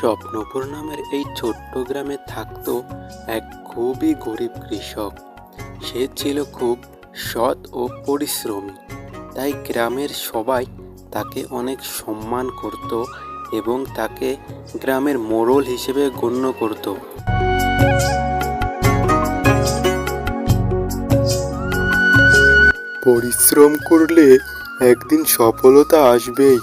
খবর নামের এই ছোট্ট গ্রামে থাকতো এক খুবই গরিব কৃষক। সে ছিল খুব সৎ ও পরিশ্রমী। তাই গ্রামের সবাই তাকে অনেক সম্মান করত এবং তাকে গ্রামের মোড়ল হিসেবে গণ্য করত। পরিশ্রম করলে একদিন সফলতা আসবেই।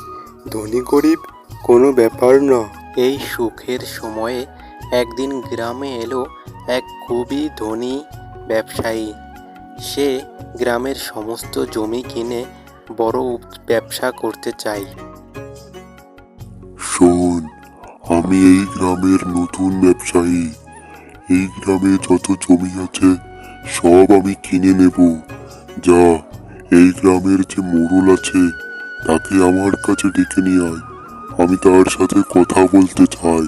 ধনী গরিব কোনো ব্যাপার না এই সুখের সময়ে একদিন গ্রামে এলো এক খুবই ধনী ব্যবসায়ী। সে গ্রামের সমস্ত জমি কিনে বড় ব্যবসা করতে চায়। শোন, আমি এই গ্রামের নতুন ব্যবসায়ী। এই গ্রামে যত জমি আছে, সব আমি কিনে নেব। যা, এই গ্রামের যে মোড়ল আছে, তাকে আমার কাছে ডেকে নিয়ে আয়। আমি তার সাথে কথা বলতে চাই।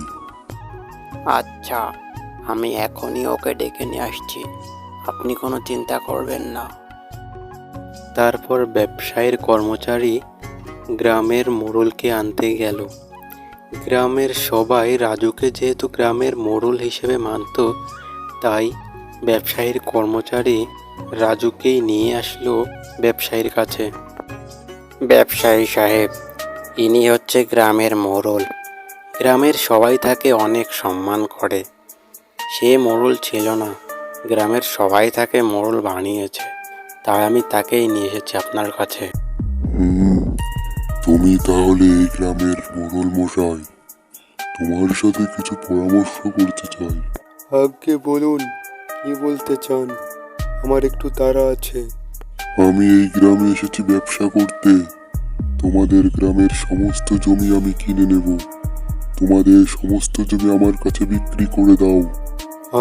আচ্ছা আমি এখনই ওকে ডেকে নিয়ে আসছি। আপনি কোনো চিন্তা করবেন না। তারপর ব্যবসায়ীর কর্মচারী গ্রামের মোড়লকে আনতে গেল। গ্রামের সবাই রাজুকে যেহেতু গ্রামের মোড়ল হিসেবে মানত, তাই ব্যবসায়ীর কর্মচারী রাজুকেই নিয়ে আসলো ব্যবসায়ীর কাছে। ব্যবসায়ী সাহেব ইনি হচ্ছে গ্রামের মোড়ল গ্রামের সবাই তাকে অনেক সম্মান করে। সে মোড়ল ছিল না গ্রামের সবাই তাকে মোড়ল বানিয়েছে তাই আমি তাকেই নিয়ে এসেছি আপনার কাছে। তুমি তাহলে এই গ্রামের মোড়ল মশাই তোমার সাথে কিছু পরামর্শ করতে চাই। আগে বলুন কি বলতে চান? আমার একটু তাড়া আছে। আমি এই গ্রামে এসেছি ব্যবসা করতে। তোমাদের গ্রামের সমস্ত জমি আমি কিনে নেব। তোমাদের সমস্ত জমি আমার কাছে বিক্রি করে দাও।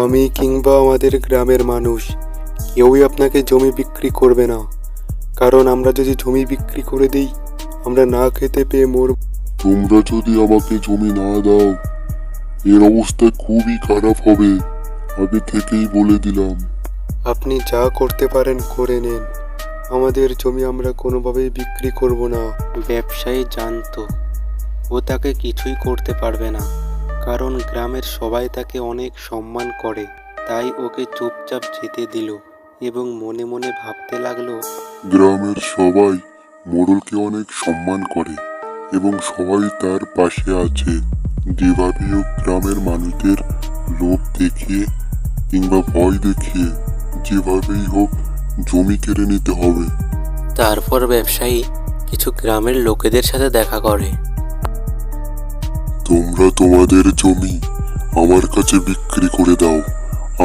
আমি কিংবা আমাদের গ্রামের মানুষ কেউই আপনাকে জমি বিক্রি করবে না। কারণ আমরা যদি জমি বিক্রি করে দিই আমরা না খেতে পেয়ে মর তোমরা যদি আমাকে জমি না দাও এর অবস্থা খুবই খারাপ হবে আগে থেকেই বলে দিলাম। আপনি যা করতে পারেন করে নেন। আমাদের জমি আমরা কোনোভাবেই বিক্রি করব না। ব্যবসায়ী জানতো ও তাকে কিছুই করতে পারবে না কারণ গ্রামের সবাই তাকে অনেক সম্মান করে। তাই ওকে চুপচাপ যেতে দিল এবং মনে মনে ভাবতে লাগল গ্রামের সবাই মোড়লকে অনেক সম্মান করে এবং সবাই তার পাশে আছে। যেভাবে হোক গ্রামের মানুষদের লোভ দেখিয়ে কিংবা ভয় দেখিয়ে যেভাবেই হোক জমি কেড়ে নিতে হবে। তারপর ব্যবসায়ী কিছু গ্রামের লোকেদের সাথে দেখা করে। তোমরা তোমাদের জমি আমার কাছে বিক্রি করে দাও।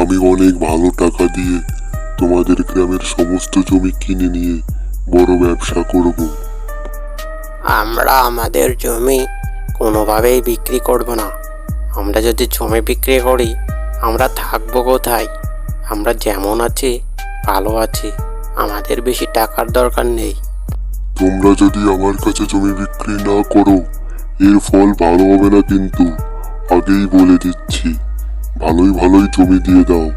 আমি অনেক ভালো টাকা দিয়ে তোমাদের গ্রামের সমস্ত জমি কিনে নিয়ে বড় ব্যবসা করব। আমরা আমাদের জমি কোনোভাবেই বিক্রি করব না। আমরা যদি জমি বিক্রি করি আমরা থাকব কোথায়? আমরা যেমন আছি ভালো আছি। আমাদের বেশি টাকার দরকার নেই। তোমরা যদি আমার কাছে জমি বিক্রি না করো এর ফল ভালো হবে না কিন্তু। আগেই বলে দিচ্ছি ভালোই ভালোই জমি দিয়ে দাও।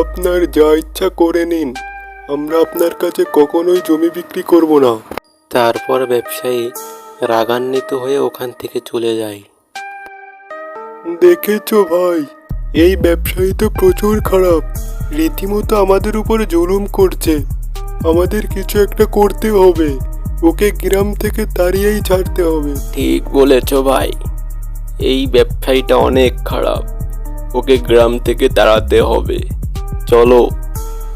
আপনার যা ইচ্ছা করে নিন। আমরা আপনার কাছে কখনোই জমি বিক্রি করব না। তারপর ব্যবসায়ী রাগান্বিত হয়ে ওখান থেকে চলে যায়। দেখেছ ভাই এই ব্যবসায়ী তো প্রচুর খারাপ। রীতিমতো আমাদের উপরে জুলুম করছে। আমাদের কিছু একটা করতে হবে। ওকে গ্রাম থেকে তাড়িয়েই ছাড়তে হবে। ঠিক বলেছ ভাই। এই ব্যবসায়ীটা অনেক খারাপ। ওকে গ্রাম থেকে তাড়াতে হবে। চলো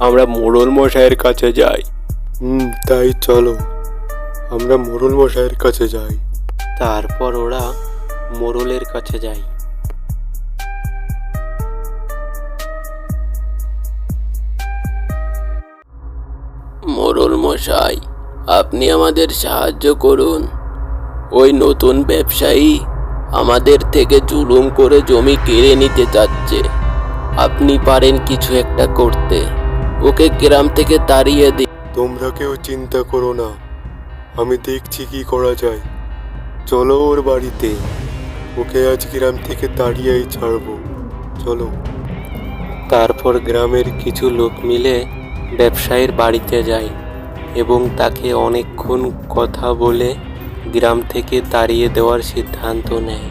আমরা মোড়ল মশাইয়ের কাছে যাই। হুম তাই চলো। আমরা মোড়ল মশাইয়ের কাছে যাই। তারপর ওরা মোড়লের কাছে যায়। মশাই আপনি আমাদের সাহায্য করুন। ওই নতুন ব্যবসায়ী আমাদের থেকে জুলুম করে জমি কেড়ে নিতে চাচ্ছে। আপনি পারেন কিছু একটা করতে। ওকে গ্রাম থেকে তাড়িয়ে দিন। তোমরা কেউ চিন্তা করো না। আমি দেখছি কি করা যায়। চলো ওর বাড়িতে। ওকে আজ গ্রাম থেকে তাড়িয়েই ছাড়বো। চলো। তারপর গ্রামের কিছু লোক মিলে ব্যবসায়ীর বাড়িতে যায় এবং তাকে অনেকক্ষণ কথা বলে গ্রাম থেকে তাড়িয়ে দেওয়ার সিদ্ধান্ত নেয়।